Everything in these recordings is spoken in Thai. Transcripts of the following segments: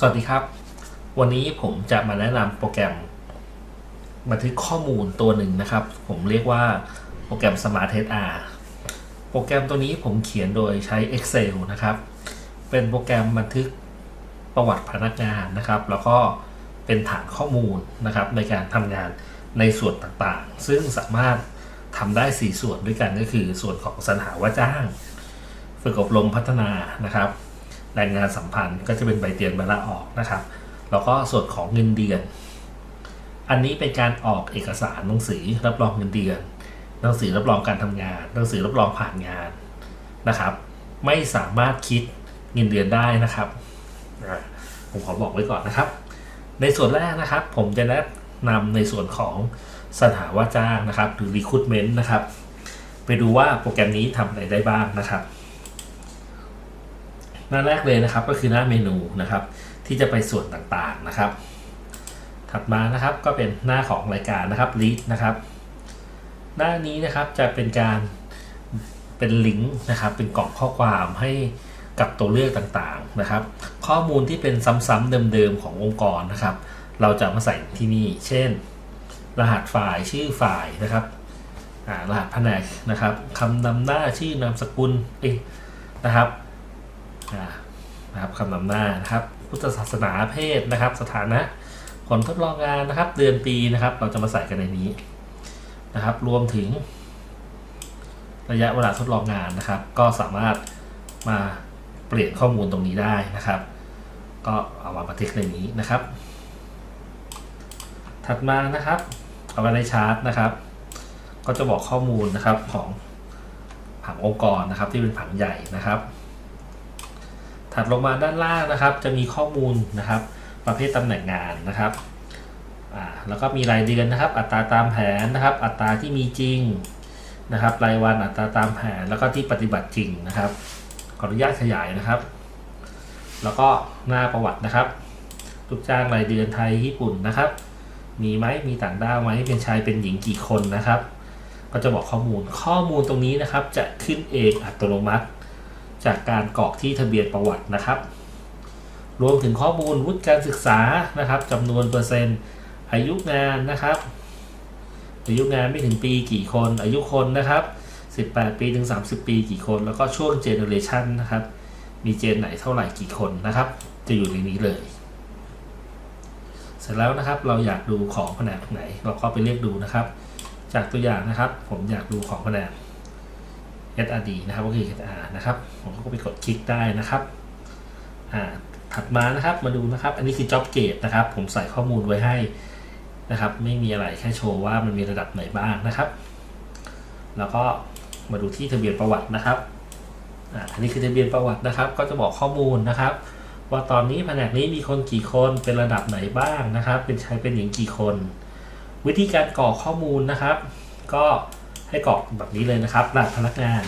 สวัสดีครับ วันนี้ผมจะมาแนะนำโปรแกรม บันทึกข้อมูลตัวหนึ่งนะครับ ผมเรียกว่าโปรแกรม Smart HR โปรแกรมตัวนี้ผมเขียนโดยใช้ Excel นะครับ เป็นโปรแกรมบันทึกประวัติพนักงานนะครับ แล้วก็เป็นฐานข้อมูลนะครับ ในการทำงานในส่วนต่างๆ ซึ่งสามารถทำได้ 4 ส่วนด้วยกันก็คือ ส่วนของสรรหาว่าจ้าง ฝึกอบรมพัฒนานะครับ แรงงานสัมพันธ์ ก็จะเป็นใบเตือนใบลาออกนะครับ แล้วก็ส่วนของเงินเดือน อันนี้เป็นการออกเอกสารหนังสือรับรองเงินเดือน หนังสือรับรองการทำงาน หนังสือรับรองผ่านงานนะครับ ไม่สามารถคิดเงินเดือนได้นะครับอ่าผมขอบอกไว้ก่อนนะครับ ในส่วนแรกนะครับ ผมจะแนะนำในส่วนของสถาว่าจ้างนะครับ หรือ recruitment นะครับ ไปดูว่าโปรแกรมนี้ทำอะไรได้บ้างนะครับ หน้าแรกเลยนะครับก็คือหน้าเมนูนะครับ ที่จะไปส่วนต่างๆนะครับ ถัดมานะครับก็เป็นหน้าของรายการนะครับ lead นะครับ หน้านี้นะครับจะเป็นการเป็นลิงก์นะครับ เป็นกล่องข้อความให้กับตัวเลือกต่างๆนะครับ ข้อมูลที่เป็นซ้ำๆเดิมๆขององค์กรนะครับ เราจะมาใส่ที่นี่ เช่น รหัสฝ่ายชื่อฝ่ายนะครับรหัสแผนกนะครับคำนำหน้าชื่อนามสกุลเอยนะครับ นะครับคำนำหน้านะครับ พุทธศาสนาเพศนะครับ สถานะผลทดลองงานนะครับ เดือนปีนะครับ เราจะมาใส่กันในนี้นะครับ รวมถึง ระยะเวลาทดลองงานนะครับ ก็สามารถมาเปลี่ยนข้อมูลตรงนี้ได้นะครับ ก็เอามาบันทึกในนี้นะครับ ถัดมานะครับ เอาไว้ในชาร์ตนะครับ ก็จะบอกข้อมูลนะครับของผังองค์กรนะครับที่เป็นผังใหญ่นะครับ ถัดลงมาด้านล่างนะครับ จะมีข้อมูลนะครับ ประเภทตำแหน่งงานนะครับแล้วก็มีรายเดือนนะครับ อัตราตามแผนนะครับ อัตราที่มีจริงนะครับ รายวันอัตราตามแผนแล้วก็ที่ปฏิบัติจริงนะครับ ขออนุญาตขยายนะครับ แล้วก็หน้าประวัตินะครับลูกจ้างรายเดือนไทยญี่ปุ่นนะครับ มีไหมมีต่างด้าวไหมเป็นชายเป็นหญิงกี่คนนะครับ ก็จะบอกข้อมูลข้อมูลตรงนี้นะครับ จะขึ้นเองอัตโนมัติ จากการกรอกที่ทะเบียนประวัตินะครับ รวมถึงข้อมูลวุฒิการศึกษานะครับจำนวนเปอร์เซ็นต์ อายุงานนะครับ อายุงานไม่ถึงปีกี่คน อายุคนนะครับ 18 ปีถึง 30 ปีกี่คน แล้วก็ช่วงเจเนอเรชันนะครับ มีเจนไหนเท่าไหร่กี่คนนะครับ จะอยู่ในนี้เลย เสร็จแล้วนะครับเราอยากดูของแผนกไหน เราก็ไปเรียกดูนะครับ จากตัวอย่างนะครับ ผมอยากดูของแผนก SRD นะครับก็คือ HR นะครับผมก็ไปกดคลิกได้นะครับอ่าถัดมานะครับมาดูนะครับ อันนี้คือ job gate นะครับ ผมใส่ข้อมูลไว้ให้นะครับ ไม่มีอะไรแค่โชว์ว่ามันมีระดับไหนบ้างนะครับ แล้วก็มาดูที่ทะเบียนประวัตินะครับอ่าอันนี้คือทะเบียนประวัตินะครับ ก็จะบอกข้อมูลนะครับ ว่าตอนนี้แผนกนี้มีคนกี่คนเป็นระดับไหนบ้างนะครับ เป็นชายเป็นหญิงกี่คน วิธีการกรอกข้อมูลนะครับ ก็ ให้กรอกแบบนี้เลยนะครับรหัสพนักงาน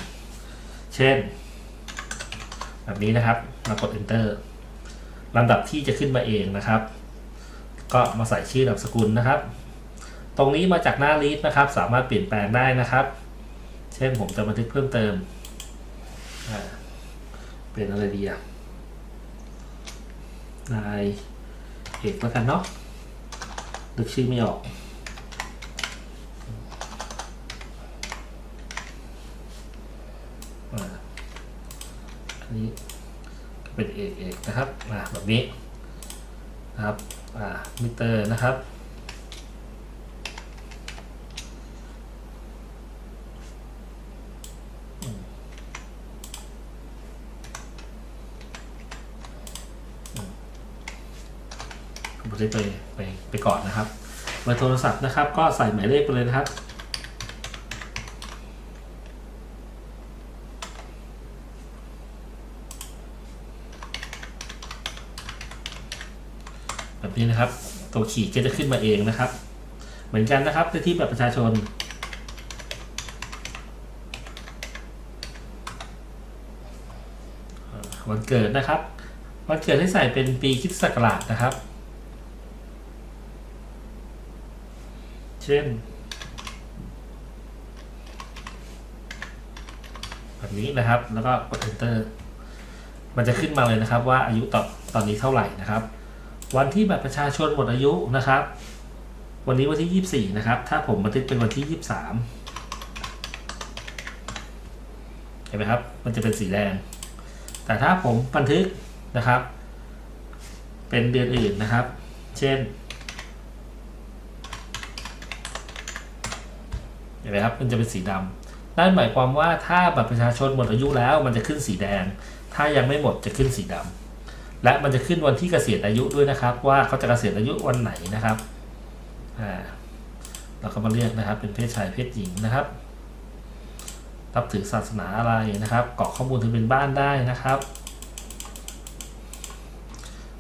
เช่น แบบนี้นะครับมากด enter ลำดับที่จะขึ้นมาเองนะครับ ก็มาใส่ชื่อนามสกุลนะครับ ตรงนี้มาจากหน้า list นะครับ สามารถเปลี่ยนแปลงได้นะครับ เช่นผมจะบันทึกเพิ่มเติมเป็นอะไรดีอะนายเอกแล้วกันเนาะนึกชื่อไม่ออก อ่าอั นี้เป็นเอกเอกนะครับอ่าแบบนี้นะครับอ่ามิเตอร์นะครับผมจะไปไปไปก่อนนะครับเบอร์โทรศัพท์นะครับ ก็ใส่หมายเลขไปเลยนะครับ นี้นะครับ ตัวขีดก็จะขึ้นมาเองนะครับ เหมือนกันนะครับที่แบบประชาชน วันเกิดนะครับ วันเกิดให้ใส่เป็นปีคริสตศักราชนะครับ เช่นแบบนี้นะครับ แล้วก็กด enter มันจะขึ้นมาเลยนะครับว่าอายุตอนตอนนี้เท่าไหร่นะครับ วันที่บัตรประชาชนหมดอายุนะครับ วันนี้วันที่ 24 นะครับ ถ้าผมบันทึกเป็นวันที่ 23 เห็นไหมครับ มันจะเป็นสีแดง แต่ถ้าผมบันทึกนะครับ เป็นเดือนอื่นนะครับ เช่น เห็นไหมครับ มันจะเป็นสีดำนั่นหมายความว่าถ้าบัตรประชาชนหมดอายุแล้ว มันจะขึ้นสีแดง ถ้ายังไม่หมดจะขึ้นสีดำ และมันจะขึ้นวันที่เกษียณอายุด้วยนะครับ ว่าเขาจะเกษียณอายุวันไหนนะครับอ่าเราก็มาเลือกนะครับ เป็นเพศชายเพศหญิงนะครับรับถือศาสนาอะไรนะครับกรอกข้อมูลทะเบียนบ้านได้นะครับ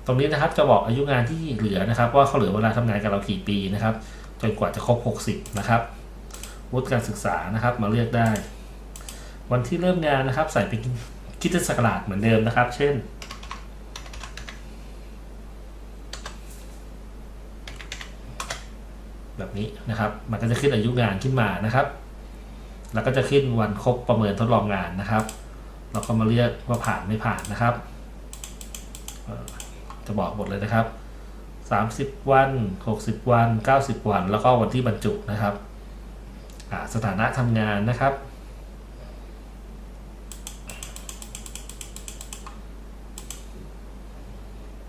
ตรงนี้นะครับจะบอกอายุงานที่เหลือนะครับ ว่าเขาเหลือเวลาทำงานกับเรากี่ปีนะครับ จนกว่าจะครบ 60 นะครับวุฒิการศึกษานะครับมาเลือกได้ วันที่เริ่มงานนะครับ ใส่เป็นคิดศักราชเหมือนเดิมนะครับ เช่น แบบนี้นะครับ มันก็จะขึ้นอายุงานขึ้นมานะครับ แล้วก็จะขึ้นวันครบประเมินทดลองงานนะครับ เราก็มาเลือกว่าผ่านไม่ผ่านนะครับ จะบอกหมดเลยนะครับ 30 วัน 60 วัน 90 วัน แล้วก็วันที่บรรจุนะครับ สถานะทำงานนะครับ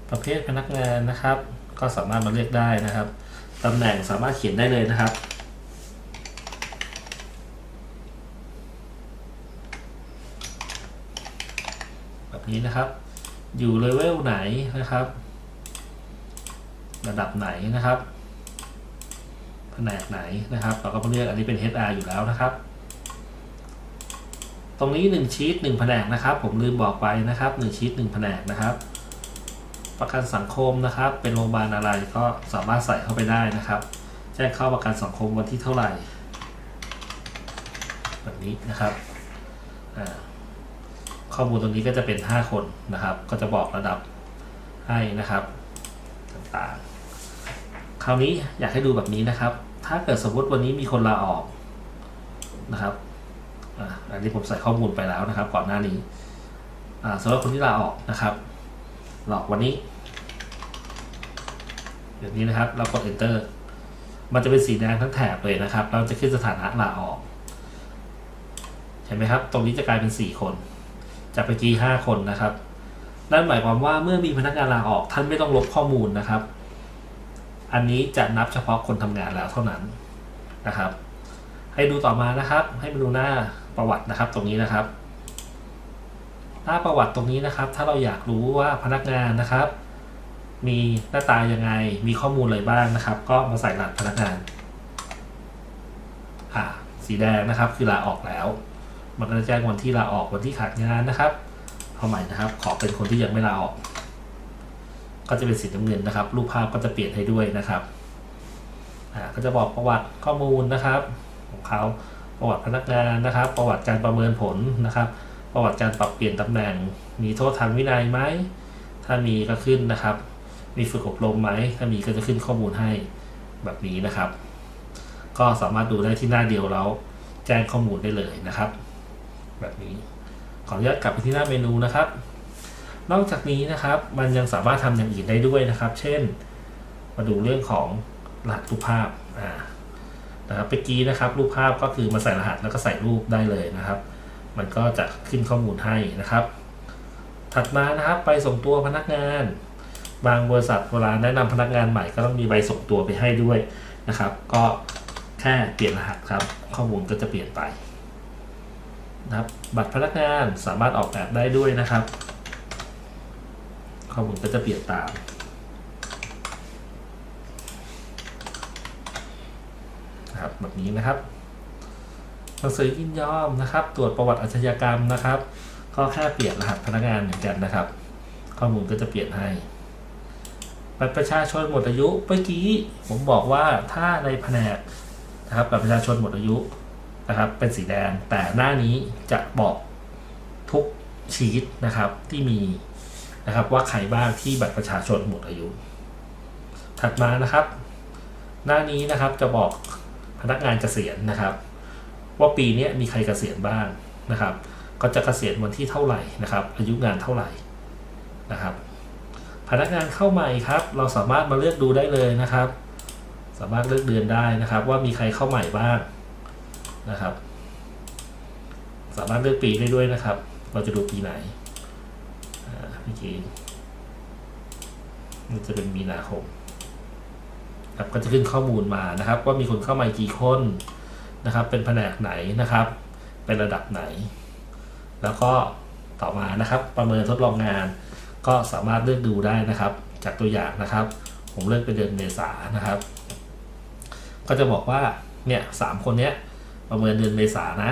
ประเภทพนักงานนะครับ ก็สามารถมาเลือกได้นะครับ ตำแหน่งสามารถเขียนได้เลยนะครับ แบบนี้นะครับ อยู่เลเวลไหนนะครับ ระดับไหนนะครับแผนกไหนนะครับ เราก็มาเลือกอันนี้เป็น HR อยู่แล้วนะครับ ตรงนี้1ชีต1แผนกนะครับ ผมลืมบอกไปนะครับ1ชีต1แผนกนะครับ ประกันสังคมนะครับ เป็นโรงพยาบาลอะไรก็สามารถใส่เข้าไปได้นะครับ แจ้งเข้าประกันสังคมวันที่เท่าไหร่ แบบนี้นะครับข้อมูลตรงนี้ก็จะเป็น 5 คนนะครับ ก็จะบอกระดับให้นะครับต่างๆ คราวนี้อยากให้ดูแบบนี้นะครับ ถ้าเกิดสมมติวันนี้มีคนลาออกนะครับอันนี้ผมใส่ข้อมูลไปแล้วนะครับ ก่อนหน้านี้อ่าสำหรับคนที่ลาออกนะครับหลอกวันนี้ แบบนี้นะครับ เรากด enter มันจะเป็นสีแดงทั้งแถบเลยนะครับ เราจะขึ้นสถานะลาออก เห็นไหมครับ ตรงนี้จะกลายเป็น 4 คน จากเมื่อกี้ 5 คนนะครับ นั่นหมายความว่าเมื่อมีพนักงานลาออก ท่านไม่ต้องลบข้อมูลนะครับ อันนี้จะนับเฉพาะคนทำงานแล้วเท่านั้นนะครับ ให้ดูต่อมานะครับ ให้มาดูหน้าประวัตินะครับ ตรงนี้นะครับ หน้าประวัติตรงนี้นะครับ ถ้าเราอยากรู้ว่าพนักงานนะครับ มีหน้าตายังไง มีข้อมูลอะไรบ้างนะครับ ก็มาใส่รหัสพนักงาน อ่า สีแดงนะครับ คือลาออกแล้ว มันก็จะแจ้งวันที่ลาออกวันที่ขาดงานนะครับเอาใหม่นะครับ ขอเป็นคนที่ยังไม่ลาออก ก็จะเป็นสีน้ำเงินนะครับ รูปภาพก็จะเปลี่ยนให้ด้วยนะครับ อ่า ก็จะบอกประวัติข้อมูลนะครับ ของเขาประวัติพนักงานนะครับ ประวัติการประเมินผลนะครับ ประวัติการปรับเปลี่ยนตำแหน่ง มีโทษทางวินัยไหม ถ้ามีก็ขึ้นนะครับ มีฝึกอบรมไหม ถ้ามีก็จะขึ้นข้อมูลให้แบบนี้นะครับ ก็สามารถดูได้ที่หน้าเดียวแล้วแจ้งข้อมูลได้เลยนะครับ แบบนี้ ขออนุญาตกลับไปที่หน้าเมนูนะครับ นอกจากนี้นะครับ มันยังสามารถทำอย่างอื่นได้ด้วยนะครับ เช่น มาดูเรื่องของรหัสรูปภาพอ่านะครับเมื่อกี้นะครับรูปภาพก็คือมาใส่รหัสแล้วก็ใส่รูปได้เลยนะครับ มันก็จะขึ้นข้อมูลให้นะครับ ถัดมานะครับไปส่งตัวพนักงาน บางบริษัทเวลาแนะนำพนักงานใหม่ก็ต้องมีใบส่งตัวไปให้ด้วยนะครับ ก็แค่เปลี่ยนรหัสครับ ข้อมูลก็จะเปลี่ยนไปนะครับ บัตรพนักงานสามารถออกแบบได้ด้วยนะครับ ข้อมูลก็จะเปลี่ยนตามนะครับแบบนี้นะครับหนังสือยินยอมนะครับ ตรวจประวัติอาชญากรรมนะครับ ก็แค่เปลี่ยนรหัสพนักงานเหมือนกันนะครับ ข้อมูลก็จะเปลี่ยนให้ บัตรประชาชนหมดอายุเมื่อกี้ผมบอกว่าถ้าในแผนกนะครับบัตรประชาชนหมดอายุนะครับเป็นสีแดงแต่หน้านี้จะบอกทุกชีตนะครับที่มีนะครับว่าใครบ้างที่บัตรประชาชนหมดอายุ ถัดมานะครับ หน้านี้นะครับจะบอกพนักงานเกษียณนะครับ ว่าปีนี้มีใครเกษียณบ้างนะครับ ก็จะเกษียณวันที่เท่าไหร่นะครับ อายุงานเท่าไหร่นะครับ พนักงานเข้าใหม่ครับ เราสามารถมาเลือกดูได้เลยนะครับ สามารถเลือกเดือนได้นะครับ ว่ามีใครเข้าใหม่บ้างนะครับ สามารถเลือกปีได้ด้วยนะครับ เราจะดูปีไหนเมื่อกี้มันจะเป็นมีนาคมครับก็จะขึ้นข้อมูลมานะครับ ว่ามีคนเข้ามากี่คนนะครับ เป็นแผนกไหนนะครับ เป็นระดับไหน แล้วก็ต่อมานะครับ ประเมินทดลองงาน ก็สามารถเลือกดูได้นะครับ จากตัวอย่างนะครับ ผมเลือกเป็นเดือนเมษานะครับ ก็จะบอกว่าเนี่ยสามคนเนี้ยประเมินเดือนเมษานะ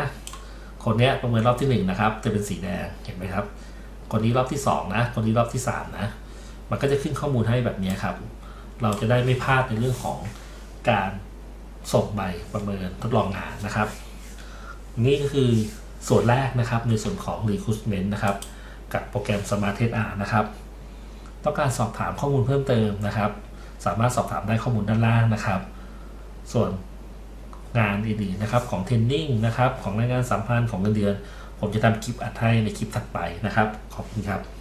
คนเนี้ยประเมินรอบที่หนึ่งนะครับ จะเป็นสีแดงเห็นไหมครับ คนนี้รอบที่สองนะ คนนี้รอบที่สามนะ มันก็จะขึ้นข้อมูลให้แบบนี้ครับ เราจะได้ไม่พลาดในเรื่องของการส่งใบประเมินทดลองงานนะครับ นี่ก็คือส่วนแรกนะครับในส่วนของ recruitment นะครับ กับโปรแกรม Smart HR นะครับ ต้องการสอบถามข้อมูลเพิ่มเติมนะครับ สามารถสอบถามได้ข้อมูลด้านล่างนะครับ ส่วนงานอื่นๆนะครับของเทรนนิ่งนะครับ ของรายงานสัมพันธ์ของเงินเดือน ผมจะทำคลิปอัดให้ในคลิปถัดไปนะครับ ขอบคุณครับ